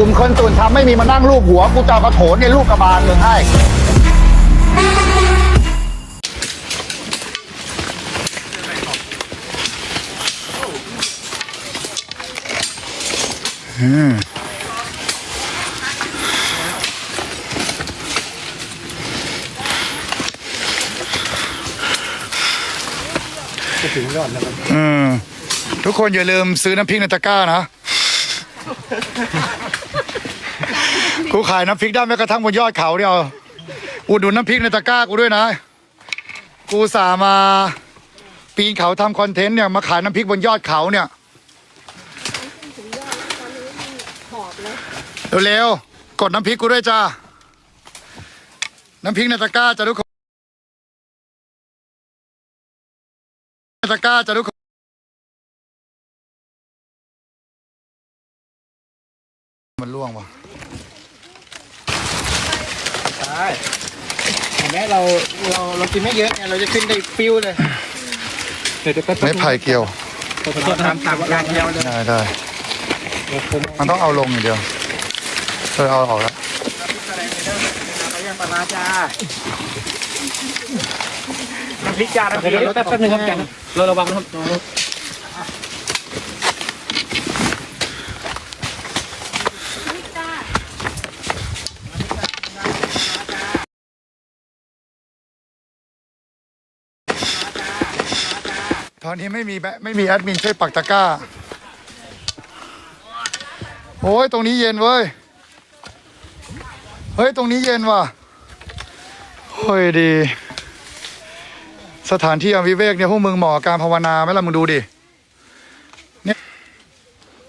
กลุ่มคนส่วนทำไม่มีมานั่งรูปหัว กูจะกระโถนในลูกกระบาลมึงให้ อืมทุกคนอย่าลืมซื้อน้ำพริกในตะกร้านะ กูขายน้ำพริกได้แม้กระทั่งบนยอดเขาเดียวอุดหนุนน้ำพริกในตะกร้ากูด้วยนะ กูสามาปีนเขาทำคอนเทนต์เนี่ยมาขายน้ำพริกบนยอดเขาเนี่ยเร็วๆกดน้ำพริกกูด้วยจ้าน้ำพริกในตะกร้าจ้าทุกคนในตะกร้าจ้าทุกคนมันล่วงว่ะ ใช่เห็นไหมเราเราเรากินไม่เยอะไงเราจะขึ้นได้ฟิวเลยเดี๋ยวเดี๋ยวแป๊บไม่ไผ่เกี่ยว ขอโทษตามตามการเดียวเลยได้ได้มันต้องเอาลงอย่างเดียวเออเอาออกแล้วเขายังปลาจ้าน้ำพริกจ้าน้ำพริกแป๊บแป๊บนึงครับแกเราระวังนะครับ อนนี้ไม่มีแบไม่มีแอดมินช่วยปักตะกร้า โอ้ยตรงนี้เย็นเว้ย เฮ้ย ตรงนี้เย็นว่ะเฮ้ยดี สถานที่อวิเวกเนี่ยพวกมึงเหมาะกับการภาวนาไหมล่ะมึงดูดิ เนี่ย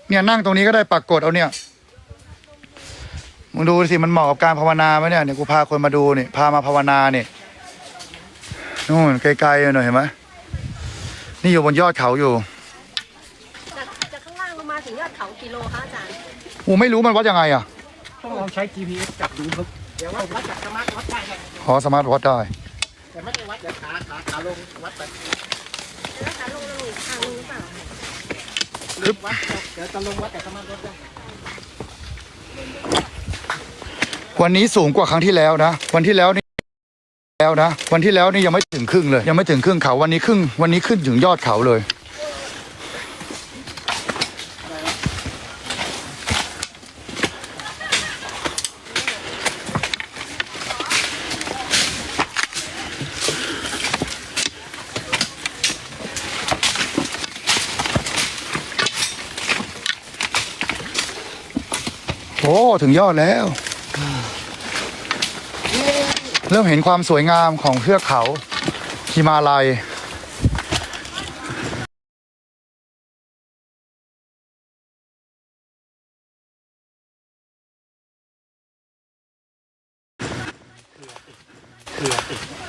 เนี่ยนั่งตรงนี้ก็ได้ปักกดเอาเนี่ย มึงดูสิมันเหมาะกับการภาวนาไหมเนี่ยเนี่ยกูพาคนมาดูนี่พามาภาวนาเนี่ยนู่นไกลๆหน่อยเห็นไหม นี่อยู่บนยอดเขาอยู่จากจากข้างล่างลงมาถึงยอดเขากิโลคะอาจารย์กูไม่รู้มันวัดยังไงอะต้องลองใช้ GPS จับดูครับเดี๋ยวว่าวัดจากสมาร์ทวัดได้ไงอ๋อสามารถวัดได้ แต่ไม่ได้วัดเดี๋ยวขาขาขาลงวัดไปแล้วขาลงลงอีกทางนึงหรือเปล่าวัดเดี๋ยวจะลงวัดแต่สมาร์ทวัดได้วันนี้สูงกว่าครั้งที่แล้วนะ วันที่แล้วนี่ แล้วนะวันที่แล้วนี่ยังไม่ถึงครึ่งเลย ยังไม่ถึงครึ่งเขาวันนี้ครึ่งวันนี้ขึ้นถึงยอดเขาเลย โอ้ ถึงยอดแล้ว เริ่มเห็นความสวยงามของเทือกเขาฮิมาลัย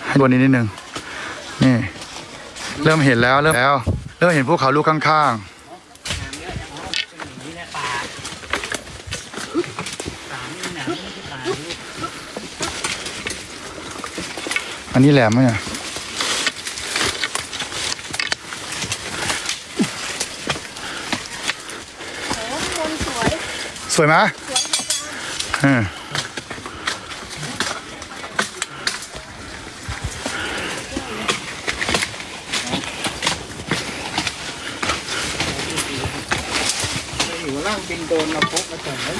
ให้ตัวนี้นิดนึงนี่ เริ่มเห็นแล้วเริ่มแล้ว เริ่มเห็นภูเขาลูกข้างๆ อันนี้แหลมไหมเนี่ยโอ้ข้างบนสวยสวยไหมเอออยู่ล่างบินโดนเราพกมาส่งแล้ว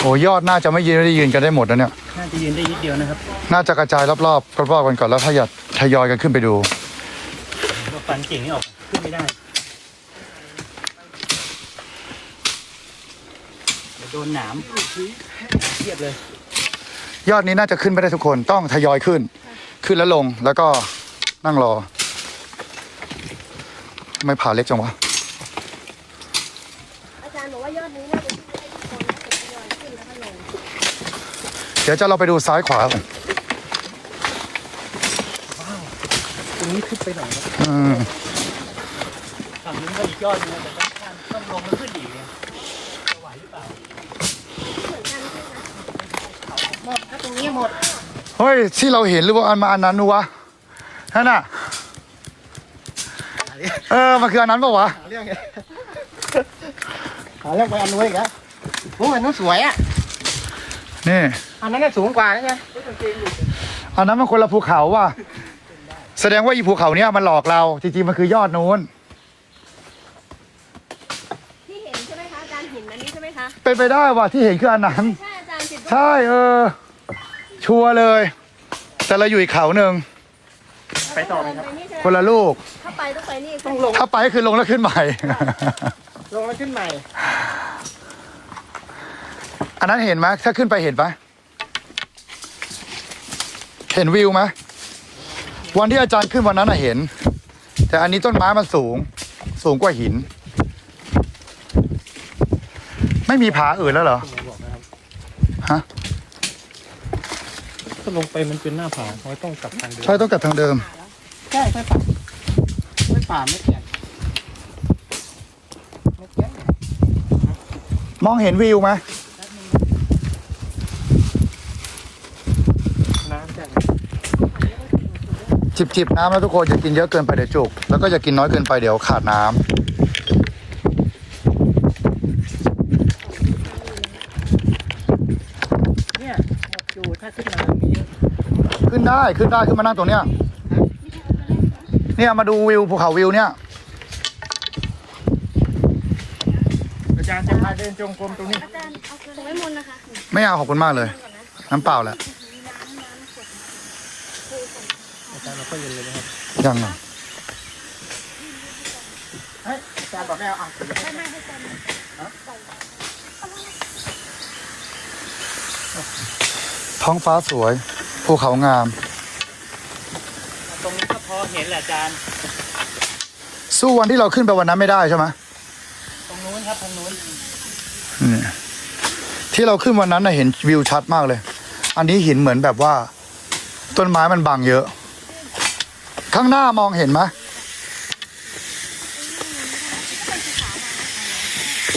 โอ้ ยอดน่าจะไม่ยืนไม่ได้ยืนกันได้หมดนะเนี่ย น่าจะยืนได้นิดเดียวนะครับน่าจะกระจายรอบๆรอบๆกันก่อนแล้วทยอยทยอยกันขึ้นไปดูเราฟันเก่งนี่ออกขึ้นไม่ได้เดี๋ยวโดนหนามเทียบเลย ยอดนี้น่าจะขึ้นไม่ได้ทุกคนต้องทยอยขึ้น ขึ้นแล้วลงแล้วก็นั่งรอไม่ผ่าเล็กจังวะ อาจารย์บอกว่ายอดนี้น่าจะขึ้นได้ทุกคนนะจะทยอยขึ้นแล้วก็ลง เดี๋ยวจะเราไปดูซ้ายขวาก่อนตรงนี้ขึ้นไปหน่อยนะอืมฝั่งนู้นก็อีกยอดนึงนะแต่ต้องข้ามต้องลงแล้วขึ้นอีกเนี่ยจะไหวหรือเปล่าเหมือนกันใช่ไหมหมดถ้าตรงนี้หมดเฮ้ยที่เราเห็นหรือว่าอันมาอันนั้นนูวะนั่นน่ะอันเรื่องเออมันคืออันนั้นปะวะหาเรื่องไงหาเรื่องไปอันนู้นอีกแล้วโอ้ยอันนู้นสวยอะนี่ อันนั้นน่ะสูงกว่าใช่ไหมอันนั้นมันคนละภูเขาว่ะ แสดงว่าอีภูเขาเนี้ยมันหลอกเรา จริงๆมันคือยอดนู้น ที่เห็นใช่ไหมคะอาจารย์หินอันนี้ใช่ไหมคะเป็นไปได้ว่ะที่เห็นคืออันนั้น ใช่อาจารย์จิตใช่เออ ชัวร์เลย แต่เราอยู่อีกเขาหนึ่งไปต่อไหมครับไปนี่ใช่ไหมคนละลูก ถ้าไปต้องไปนี่ต้องลงถ้าไปคือลงแล้วขึ้นใหม่ ลงแล้วขึ้นใหม่ อันนั้นเห็นไหมถ้าขึ้นไปเห็นปะ เห็นวิวไหมวันที่อาจารย์ขึ้นวันนั้นอะเห็น แต่อันนี้ต้นไม้มันสูง สูงกว่าหิน ไม่มีผาอื่นแล้วเหรอฮะก็ลงไปมันเป็นหน้าผาเขาต้องกลับทางเดิมใช่ต้องกลับทางเดิมใช่ค่อยป่าค่อยป่าไม่แก่ไม่แก่มองเห็นวิวไหม น้ำแก่ จิบจิบน้ำแล้วทุกคนอย่ากินเยอะเกินไปเดี๋ยวจุก แล้วก็อย่ากินน้อยเกินไปเดี๋ยวขาดน้ำเนี่ยอยู่ถ้าขึ้นมามีเยอะขึ้นได้ขึ้นได้ขึ้นมานั่งตรงเนี้ยเนี่ยมาดูวิวภูเขาวิวเนี่ยอาจารย์จะพาเดินจงกรมตรงนี้ อาจารย์เอาตรงไว้มนต์นะคะ ไม่เอาขอบคุณมากเลย น้ำเปล่าแหละ อาจารย์เราก็เย็นเลยนะครับยังอะเฮ้ยอาจารย์บอกไม่เอาอะท้องฟ้าสวย ภูเขางาม ตรงนี้ก็พอเห็นแหละอาจารย์ สู้วันที่เราขึ้นไปวันนั้นไม่ได้ใช่ไหมตรงนู้นครับตรงนู้นนี่ที่เราขึ้นวันนั้นน่ะเห็นวิวชัดมากเลย อันนี้หินเหมือนแบบว่า ต้นไม้มันบังเยอะ ข้างหน้ามองเห็นไหม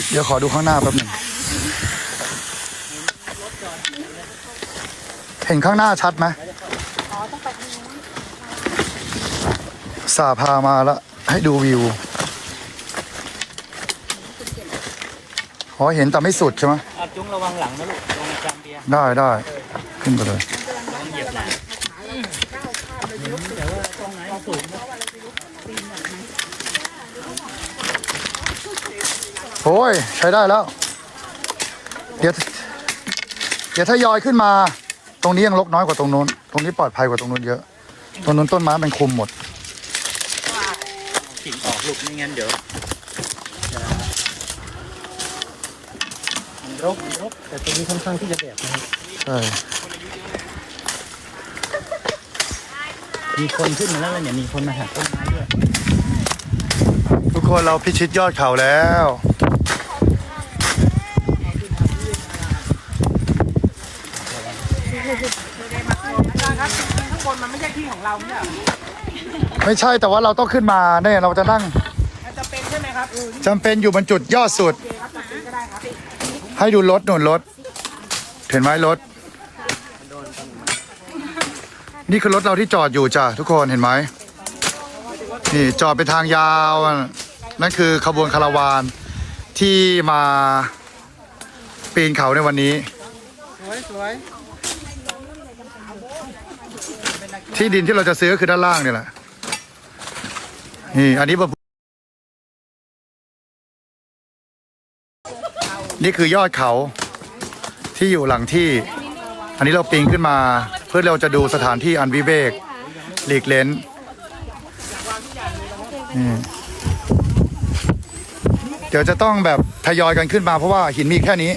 เดี๋ยวขอดูข้างหน้าแป๊บหนึ่งเห็นข้างหน้าชัดไหมสาพามาแล้วให้ดูวิวอ๋อเห็นแต่ไม่สุดใช่ไหมอาจุ้งระวังหลังนะลูกระวังอาจารย์เบียร์ได้ได้ขึ้นไปเลย เหยียบหลังแต่ว่าตรงไหนสูงนะโอ้ยใช้ได้แล้ว เดี๋ยวเดี๋ยวถ้ายอยขึ้นมา ตรงนี้ยังลกน้อยกว่าตรงนู้น ตรงนี้ปลอดภัยกว่าตรงนู้นเยอะ ตรงนู้นต้นไม้มันคุมหมดกิ่งออกลูกไม่งั้นเดี๋ยวมันรกมันรกแต่ตรงนี้ค่อนข้างที่จะแดดนะครับใช่ มีคนขึ้นมาแล้วเนี่ยมีคนมาหักต้นไม้ด้วยทุกคนเราพิชิตยอดเขาแล้วข้างบนมันไม่ใช่ที่ของเราเนี่ยไม่ใช่แต่ว่าเราต้องขึ้นมาเนี่ยเราจะนั่งมันจะเป็นใช่ไหมครับจำเป็นอยู่บนจุดยอดสุดให้ดูรถหนุนรถเห็นไหมรถ นี่คือรถเราที่จอดอยู่จ้ะทุกคนเห็นไหมนี่จอดเป็นทางยาวอะนั่นคือขบวนคาราวานที่มาปีนเขาในวันนี้สวยสวยที่ดินที่เราจะซื้อก็คือด้านล่างเนี่ยแหละนี่อันนี้แบบนี่คือยอดเขาที่อยู่หลังที่ อันนี้เราปีนขึ้นมา เพื่อเราจะดูสถานที่อันวิเวกหลีกเล้นนี่เดี๋ยวจะต้องแบบทยอยกันขึ้นมาเพราะว่าหินมีแค่นี้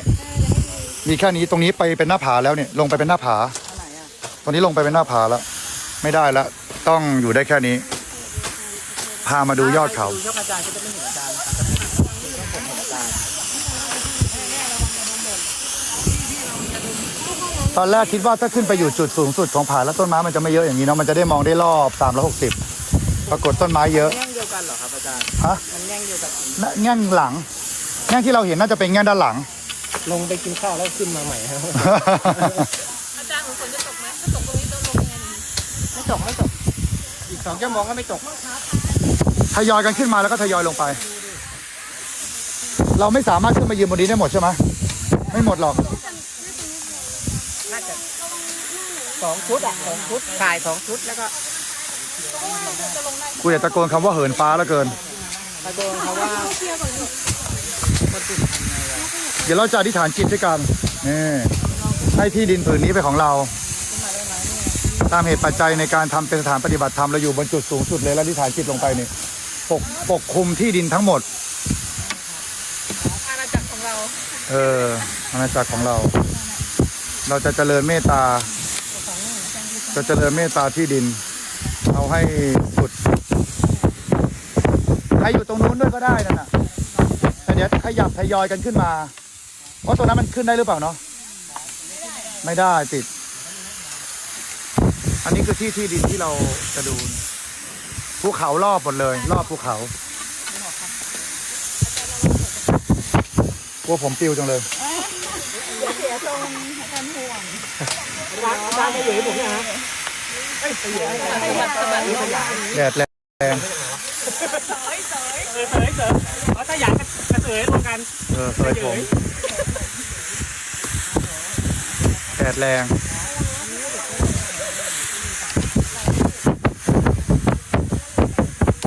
มีแค่นี้ตรงนี้ไปเป็นหน้าผาแล้วเนี่ย ลงไปเป็นหน้าผาตอนนี้ลงไปเป็นหน้าผาแล้ว ไม่ได้แล้วต้องอยู่ได้แค่นี้ พามาดูยอดเขา ตอนแรกคิดว่าถ้าขึ้นไปอยู่จุดสูงสุดของผาแล้วต้นไม้มันจะไม่เยอะอย่างนี้เนาะมันจะได้มองได้รอบ360ปรากฏต้นไม้เยอะแง่งเดียวกันเหรอครับอาจารย์ฮะมันแง่งเดียวกันน่ะแง่งหลังแง่งที่เราเห็นน่าจะเป็นแง่งด้านหลัง ลงไปกินข้าวแล้วขึ้นมาใหม่ครับ อาจารย์ของฝนจะตกไหมถ้าตกตรงนี้ต้องลงยังไงไม่ตกไม่ตก อีกสองชั่วโมงก็ไม่ตก ทยอยกันขึ้นมาแล้วก็ทยอยลงไป เราไม่สามารถขึ้นมายืนบนนี้ได้หมดใช่ไหมไม่หมดหรอก น่าจะสองชุดอะสองชุดถ่ายสองชุดแล้วก็กูอยากตะโกนคำว่าเหินฟ้าแล้วเกิน ตะโกนเขาว่าเดี๋ยวเราจะอธิษฐานจิตด้วยกันนี่ให้ที่ดินผืนนี้เป็นของเรา ตามเหตุปัจจัยในการทำเป็นสถานปฏิบัติธรรมเราอยู่บนจุดสูงสุดเลยแล้วอธิษฐานจิตลงไปนี่ปกปกคลุมที่ดินทั้งหมดอาณาจักรของเรา เอออาณาจักรของเรา เราจะเจริญเมตตา จะเจริญเมตตาที่ดิน เอาให้สุดใครอยู่ตรงนู้นด้วยก็ได้นั่นน่ะแต่เดี๋ยวขยับทยอยกันขึ้นมา เพราะตรงนั้นมันขึ้นได้หรือเปล่าเนาะ ไม่ได้ติด อันนี้คือที่ที่ดินที่เราจะดูภูเขารอบหมดเลย รอบภูเขากลัวผมปิวจังเลย บ้านไม่อยู่ให้ผมเนี่ยฮะแดดแรงเสยเสยเสยเพราะถ้าอยากกระเสยรวมกันเออเคยผมแดดแรง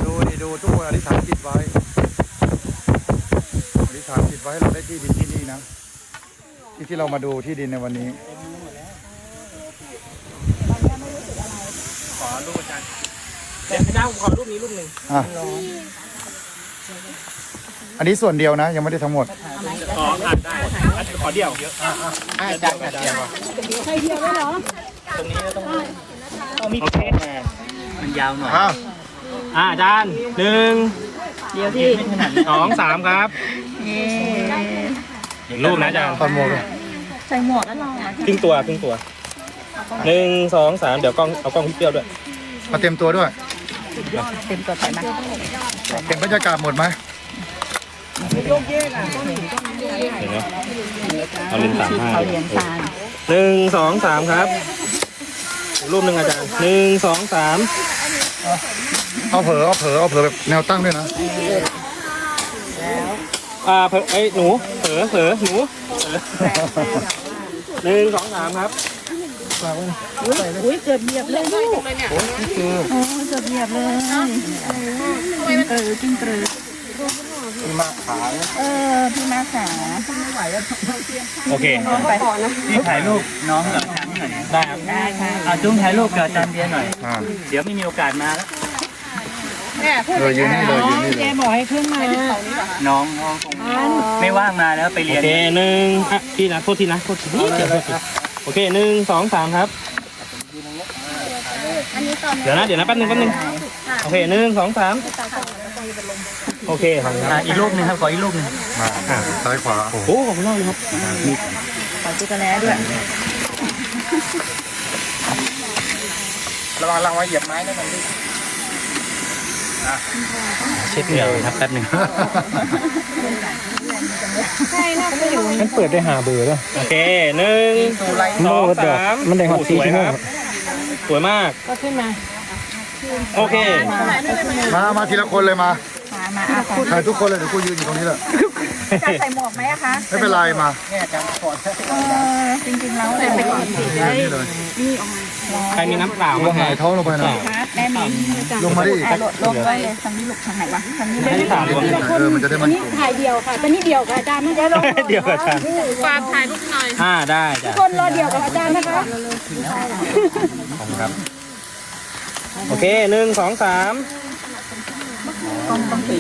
ดูดิดูทุกคนอธิษฐานจิตไว้อธิษฐานจิตไว้เราได้ที่ดินที่นี่นะ ที่ที่เรามาดูที่ดินในวันนี้ อรูปอาจารย์เดี๋ยวอาจารย์ผมขอรูปนี้รูปหนึ่งอะอันนี้ส่วนเดียวนะ ยังไม่ได้ทั้งหมดขออ่านได้ขอเดี่ยวอาจารย์อาจารย์ใครเดียวได้เหรอ ตรงนี้ตรงนี้ต้องมีเพชรมันยาวหน่อยอ้าวอ่าอาจารย์หนึ่งเดียวที่สองสามครับอีกรูปนะอาจารย์ตอนหมวกเลยครึ่งตัวครึ่งตัว หนึ่งสองสามเดี๋ยวกล้องเอากล้องพี่เปรี้ยวด้วยมาเต็มตัวด้วย เต็มตัวใส่ไหมเห็นบรรยากาศหมดไหมเห็นไหมเอาเลนส์สามห้าหนึ่งสองสามครับอีกรูปหนึ่งอาจารย์หนึ่งสองสามเอาเผลอเอาเผลอเอาเผลอแบบแนวตั้งด้วยนะอ่าเผลอเอ้ยหนูเผลอเผลอหนูเผลอหนึ่งสองสามครับ อุ้ยเกือบเหยียบเลยลูกโอ้เกือบเหยียบเลยเออจิ้งเกลือมีมาขาเออพี่มาขาโอเคไปก่อนนะพี่ถ่ายรูปน้องกับอาจารย์หน่อยได้ครับได้ค่ะเอาจุ้งถ่ายรูปกับอาจารย์เบียร์หน่อยอ่าเดี๋ยวไม่มีโอกาสมาแล้วเลยยืนนี่เลยยืนนี่เลแกยบอกให้ขึ้นมา น้องน้องคงไม่ว่างมาแล้วไปโอเรียนเคหนึ่งอะพี่นะโทษทีนะโทษทีเดี๋ยวโทษที โอเคหนึ่งสองสามครับเดี๋ยวนะเดี๋ยวนะแป๊บนึงแป๊บนึงโอเคหนึ่งสองสามโอเคครับอะอีกรูปหนึงครับขออีกรูปหนึงมาซ้ายขวาโอ้โหขอบคุณมากเลยครับขอจุกระแลด้วย ระวังระวังเหยียบไม้นะมันดิ เช็ดเหงื่อครับแป๊บหนึงมันเปิดได้หาเบอร์แล้วโอเคหนึ่งสองสามมันได้หกสี่ชั่วโมงสวยมากก็ขึ้นมา โอเค มา มาทีละคนเลยมามามาอาขอถ่ายทุกคนเลยเดี๋ยวกูยืนอยู่ตรงนี้แหละ จะใส่หมวกไหมอะคะไม่เป็นไรมาเออจริงๆแล้วใส่ไปก่อนยืนนี่เลยใครมีน้ำเปล่าลมางหายท้องลงไปนะแม่มีลงมาดิอะโหลดลงไว้เลยทางนี้ลูกทางไหนวะทางนี้เลยที่สามรวมเออมันจะได้มันคงถ่ายเดียวค่ะตอนนี้เดียวกับอาจารย์ไม่ได้ลงเดี๋ยวอาจารย์ฝากถ่ายรูปหน่อยอ่าได้จ้ะคนรอเดียวกับอาจารย์นะคะขอบคุณครับโอเคหนึ่งสองสาม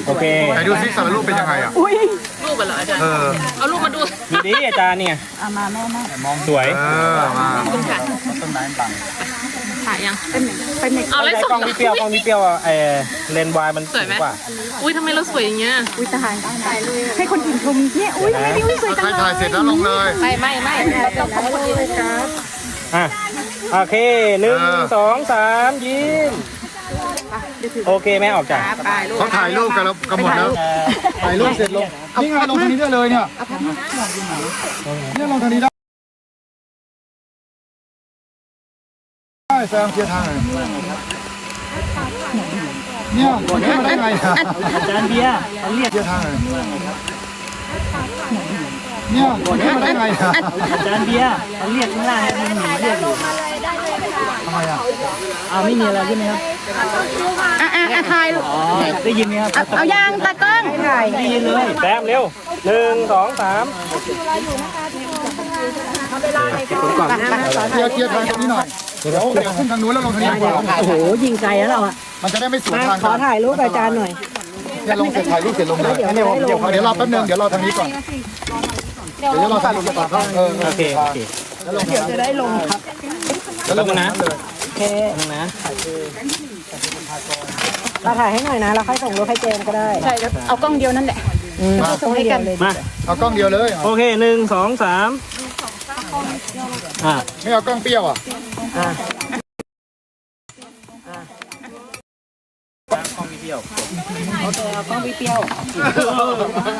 โอเค ไหนดูซิสารรูปเป็นยังไงอะ รูปเหรออาจารย์ เออเอารูปมาดูดูดิอาจารย์เนี่ยเอามาแม่แม่สวยเออมาต้นไม้บังถ่ายยัง เป็นเด็กเอาเลยกส่งล้องพี่เปรี้ยวกล้องพี่เปรี้ยวอะเออเลนส์วายมันสวยไหม กว่าอุ้ยทำไมเราสวยอย่างเงี้ย อุ้ยตายให้คนอื่นชมเนี่ยอุ้ยทำไมนี่อุ้ยสวยจังใครเลยถ่ายเสร็จแล้วลงเลย ไม่ไม่ไม่เราต้องขอบคุณเลยครับอะโอเคหนึ่งเออสองสามยิ้ม โอเคแม่ออกจากไปลูกเขาถ่ายรูปกันแล้วกันหมดแล้วถ่ายรูปเสร็จลงนี่ไงลงทางนี้ได้เลยเนี่ยเนี่ยลงทางนี้ได้ได้แซมเคลียร์ทางหน่อยเนี่ยเนี่ยมาได้ไงอะอาจารย์เบียร์เขาเรียกเดี๋ยวทางไหน เนี่ยเนี่ยมาได้ไงอะอาจารย์เบียร์เขาเรียกข้างล่างมันหนีเรียกอยู่ทำไมอะอ้าวไม่มีอะไรใช่ไหมครับอะอะอะถ่ายลูกอ๋อได้ยินไหมครับเอาเอายางตากล้องถ่ายได้ยินเลยแต้มเร็วหนึ่งสองสามเคลียร์เคลียร์ทางตรงนี้หน่อยเดี๋ยวเดี๋ยวขึ้นทางนู้นแล้วลงทางนี้ดีกว่าโอ้โหยิงไกลแล้วเราอะมันจะได้ไม่สวนทางขอถ่ายรูปอาจารย์หน่อยเนี่ยลงเสร็จถ่ายรูปเสร็จลงเลยเดี๋ยวเดี๋ยวเดี๋ยวรอแป๊บนึงเดี๋ยวรอทางนี้ก่อน เดี๋ยวรอทางลงก่อนเออโอเคโอเคแล้วลงเดี๋ยวจะได้ลงครับแล้วลงนะเลยนะเราถ่ายให้หน่อยนะเราค่อยส่งรูปให้เจมก็ได้ใช่เอากล้องเดียวนั่นแหละส่งให้กันเลยมาเอากล้องเดียวเลยโอเคหนึ่งสองสามอ่าไม่เอากล้องเปรี้ยวอะ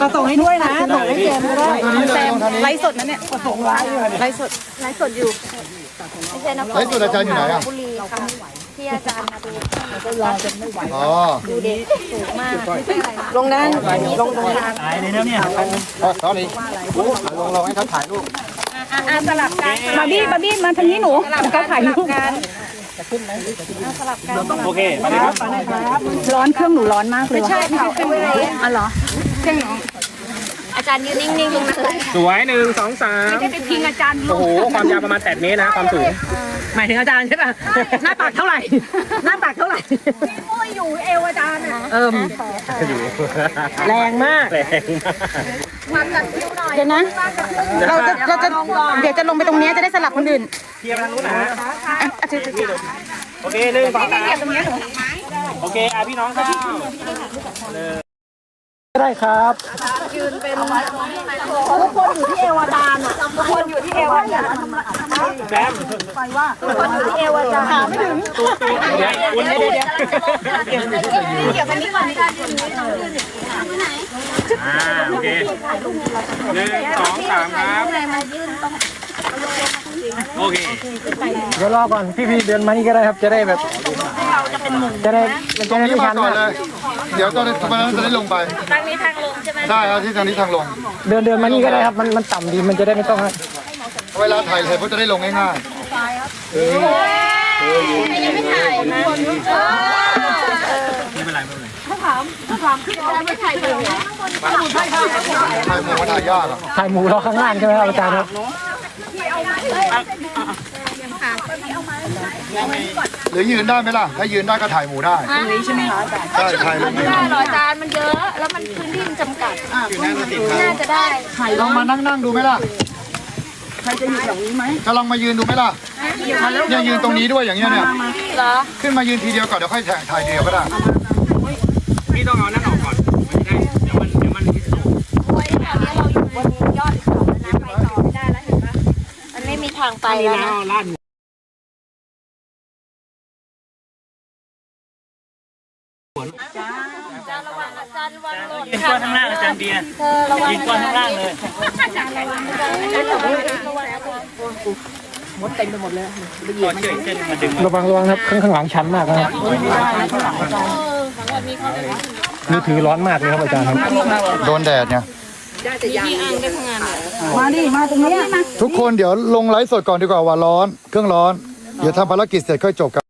ก็ส่งให้ด้วยนะส่งให้เจมก็ได้ทางนี้เลยลงทางนี้ไลฟ์สดนะเนี่ยส่งไลฟ์ไลฟ์สดไลฟ์สดอยู่ไม่ใช่นะไลฟ์สดอาจารย์อยู่ไหนอะบุรีค่ะที่อาจารย์มาดูอ๋อดูเด็กสูงมากลงนั้นลงตรงกลางตายเลยนะเนี่ยอ๋อตอนนี้ลงลงให้เขาถ่ายรูปอะสลับกันบาร์บี้บาร์บี้มาทางนี้หนูเขาถ่ายรูปกัน โอเคมาเลยครับ ร้อนเครื่องหนูร้อนมากเลยไม่ใช่ค่ะเครื่องอะไรอ๋อเหรอ เครื่องหนูอา จารย์ยืนนิ่งๆตรงนั้นเลยสวยหนึ่งสองสามไม่ไปพิงอาจารย์โอ้โหความยาวประมาณ8เมตรนะความสูงหมายถึงอาจารย์ใช่ป่ะ หน้าปากเท่าไหร่ หน้าปากเท่าไหร่อยู่เอวอาจารย์เอิ่มแรงมาก แรงมากเดี๋ยวนะ เราจะเราจะเดี๋ยวจะลงไปตรงนี้จะได้สลับคนอื่นเทียบทางนู้นนะอะอะถือถือถือโอเคหนึ่งสองสามตรงนี้หนูโอเคอะพี่น้องครับ ได้ครับทุกคนอยู่ที่เอวอาจารย์อะทุกคนอยู่ที่เอวอาจารย์แซมเอวอาจารย์ขาไม่ถึงเดี๋ยวคุณเดี๋ยวเดี๋ยวเกี่ยวกันนี้ก่อนอ่าโอเคหนึ่งสองสามครับโอเคเดี๋ยวรอก่อนพี่พี่เดินมานี่ก็ได้ครับจะได้แบบจะได้มันตรจะงได้นี้ไม่มาชันก่อนมากเลย เดี๋ยวตอนนี้ตอนนั้นจะได้ลงไป ทางนี้ทางลงใช่ไหมได้ครับที่ทางนี้ทางลง เดินเดินมานี่ก็ได้ครับ มันมันต่ำดี มันจะได้ไม่ต้องเวลาถ่ายเสร็จก็จะได้ลงง่ายยังไม่ถ่ายนะไม่เป็นไรไม่เป็นไรไม่ถ่ายเลยๆถ่ายหมูว่าถ่ายยากอะถ่ายหมูรอข้างล่างใช่ไหมครับอาจารย์ครับ หรือยืนได้ไหมล่ะ ถ้ายืนได้ก็ถ่ายหมูได้ ตรงนี้ใช่ไหมคะใช่ถ่ายลงไม่ได้หรออาจารย์มันเยอะ แล้วมันพื้นที่มันจำกัด น่าจะได้ ลองมานั่งนั่งดูไหมล่ะใครจะอยู่แถวนี้ไหมจะลองมายืนดูไหมล่ะเนี่ยยืนตรงนี้ด้วยอย่างเงี้ยเนี่ย เหรอ ขึ้นมายืนทีเดียวก่อนเดี๋ยวค่อยถ่ายถ่ายเดียวก็ได้ พี่ต้องเอานั่นออกก่อนมันจะได้เดี๋ยวมันเดี๋ยวมันพิสูจน์โอ้ยตอนนี้เราอยู่บนยอดเขาแล้วนะ ไปต่อไม่ได้แล้วเห็นปะมันไม่มีทางไปแล้วนะลาดอาจารย์ระวังอาจารย์ระวังหล่ ยืนก้อนข้างล่างอาจารย์เบียร์เธอระวังยืนก้อนข้างล่างเลยก็เชือกเส้นมาดึงระวังระวังครับข้างข้างหลังชันมากนะครับมือถือร้อนมากเลยครับอาจารย์ครับโดนแดดเนี่ยมาดิมาตรงนี้ทุกคนเดี๋ยวลงไลฟ์สดก่อนดีกว่าว่าร้อน เครื่องร้อน เดี๋ยวทำภารกิจเสร็จค่อยจบกัน